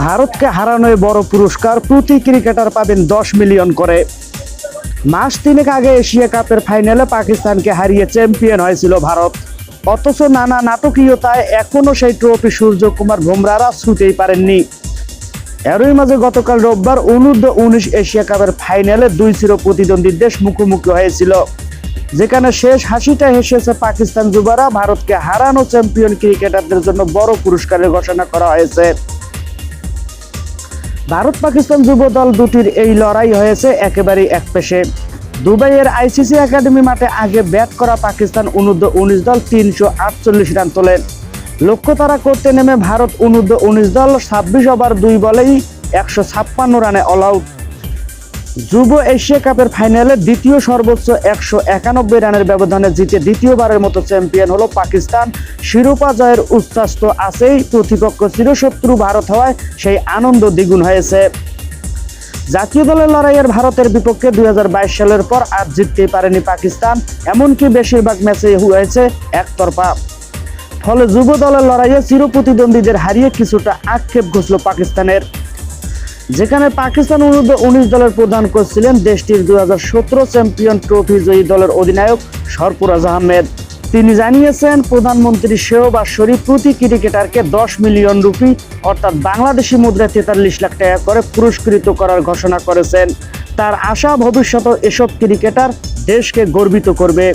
ভারতকে হারানোয় বড় পুরস্কার, প্রতি ক্রিকেটার পাবেন দশ মিলিয়ন করে। মাস তিনেক আগে এশিয়া কাপের ফাইনালে পাকিস্তানকে হারিয়ে চ্যাম্পিয়ন হয়েছিল ভারত। অথচ নানা নাটকীয়তায় এখনও সেই ট্রফি সূর্যকুমার বুমরারা ছুটেই পারেননি। এরই মাঝে গতকাল রোববার অনূর্ধ্ব উনিশ এশিয়া কাপের ফাইনালে দুই চির প্রতিদ্বন্দ্বী দেশ মুখোমুখি হয়েছিল। যেখানে শেষ হাসিটা হেসেছে পাকিস্তান যুবারা, ভারতকে হারানো চ্যাম্পিয়ন ক্রিকেটারদের জন্য বড় পুরস্কারের ঘোষণা করা হয়েছে। ভারত পাকিস্তান যুব দল দুটির এই লড়াই হয়েছে একেবারেই এক পেশে। দুবাইয়ের আইসিসি একাডেমি মাঠে আগে ব্যাট করা পাকিস্তান অনূর্ধ্ব উনিশ দল তিনশো আটচল্লিশ রান তোলেন লক্ষ্য তারা করতে নেমে ভারত অনূর্ধ্ব উনিশ দল ছাব্বিশ ওভার দুই বলেই একশো ছাপ্পান্ন রানে অল আউট যুব এশিয়া কাপের ফাইনালে দ্বিতীয় সর্বোচ্চ একশো একানব্বই রানের ব্যবধানে জিতে দ্বিতীয়বারের মতো চ্যাম্পিয়ন হলো পাকিস্তান। শিরোপা জয়ের উচ্ছ্বাস তো আছেই, প্রতিপক্ষ চিরশত্রু ভারত হওয়ায় সেই আনন্দ দ্বিগুণ হয়েছে। জাতীয় দলের লড়াইয়ের ভারতের বিপক্ষে দুই হাজার বাইশ সালের পর আর জিততেই পারেনি পাকিস্তান, এমনকি বেশিরভাগ ম্যাচে হয়েছে একতরফা। ফলে যুব দলের লড়াইয়ে চিরপ্রতিদ্বন্দ্বীদের হারিয়ে কিছুটা আক্ষেপ ঘষল পাকিস্তানের। যেখানে পাকিস্তান অনুরোধ উনিশ দলের প্রধান কোচ ছিলেন দেশটির দুই চ্যাম্পিয়ন ট্রফি জয়ী দলের অধিনায়ক সরপুরাজ আহমেদ। তিনি জানিয়েছেন, প্রধানমন্ত্রী শেহবাজ শরীফ প্রতি ক্রিকেটারকে দশ মিলিয়ন রুপি, অর্থাৎ বাংলাদেশি মুদ্রায় তেতাল্লিশ লাখ টাকা করে পুরস্কৃত করার ঘোষণা করেছেন। তার আশা ভবিষ্যতে এসব ক্রিকেটার দেশকে গর্বিত করবে।